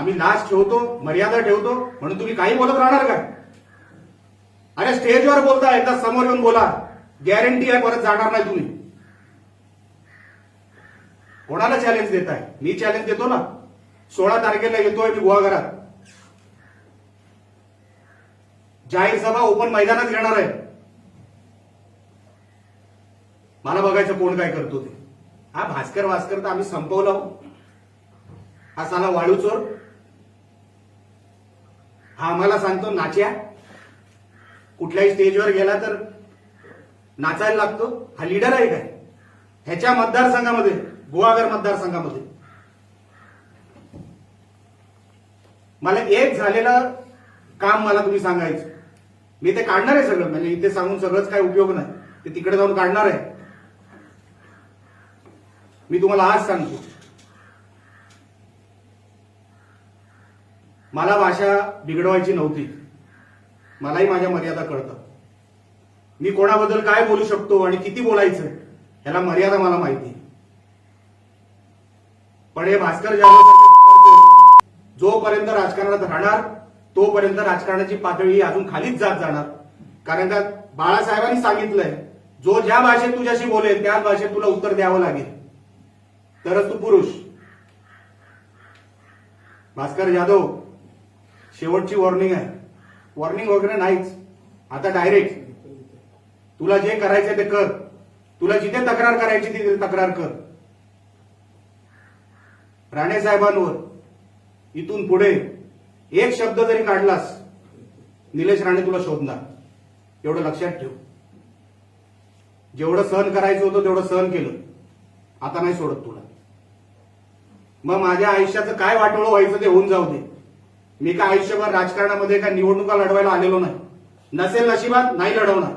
आम्ही लाच ठेवतो मर्यादा ठेवतो म्हणून तुम्ही काही बोलत राहणार का? अरे स्टेजवर बोलता एकदा समोर येऊन बोला. गॅरंटी आहे परत जाणार नाही तुम्ही. कोणाला चॅलेंज देताय? मी चॅलेंज देतो ना. सोळा तारखेला येतोय मी गुहागरात जाहीर सभा ओपन मैदानात घेणार आहे. मला बघायचं कोण काय करतो ते. हा भास्कर भास्कर तर आम्ही संपवला हो. हा साला वाळू चोर आम्हाला सांगतो नाच्या. कुठल्याही स्टेजवर गेला तर नाचायला लागतो. हा लीडर आहे काय? ह्याच्या मतदारसंघामध्ये गोवागर मतदारसंघामध्ये. मला एक झालेलं काम मला तुम्ही सांगायचं. मी ते काढणार आहे सगळं. म्हणजे इथे सांगून सगळंच काय उपयोग नाही. ते तिकडे जाऊन काढणार आहे. मी तुम्हाला आज सांगतो. मला भाषा बिघडवायची नव्हती. मलाही माझ्या मर्यादा कळतात मी कोणाबद्दल काय बोलू शकतो आणि किती बोलायचं याला मर्यादा मला माहिती पण हे भास्कर जाधव जोपर्यंत राजकारणात राहणार तोपर्यंत राजकारणाची पातळी ही अजून खालीच जात जाणार. कारण का बाळासाहेबांनी सांगितलंय जो ज्या भाषेत तुझ्याशी बोलेल त्याच भाषेत तुला उत्तर द्यावं लागेल. तरच तू पुरुष. भास्कर जाधव शेवटची वॉर्निंग आहे. वॉर्निंग वगैरे नाहीच. आता डायरेक्ट तुला जे करायचं ते कर. तुला जिथे तक्रार करायची तिथे तक्रार कर. राणे साहेबांवर इथून पुढे एक शब्द जरी काढलास निलेश राणे तुला शोधणार. एवढं लक्षात ठेव. जेवढं सहन करायचं होतं तेवढं सहन केलं. आता नाही सोडत तुला. मग माझ्या आयुष्याचं काय वाटोळं व्हायचं ते होऊन जाऊ दे. मी काय आयुष्यभर राजकारणामध्ये काय निवडणुका लढवायला आलेलो नाही. नसेल नशिबात नाही लढवणार.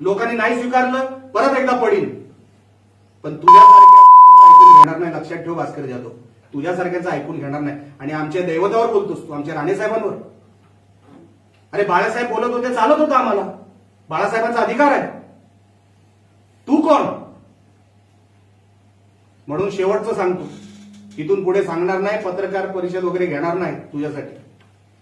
लोकांनी नाही स्वीकारलं परत एकदा पडीन. पण तुझ्यासारख्या ऐकून घेणार नाही लक्षात ठेव भास्कर जाधव. तुझ्यासारख्याचं ऐकून घेणार नाही. आणि आमच्या दैवतावर बोलतोस तू आमच्या राणेसाहेबांवर. अरे बाळासाहेब बोलत होते चालत होतं आम्हाला. बाळासाहेबांचा अधिकार आहे. तू कोण? म्हणून शेवटचं सांगतो. इथून पुढे सांगणार नाही पत्रकार परिषद वगैरे घेणार नाही तुझ्यासाठी.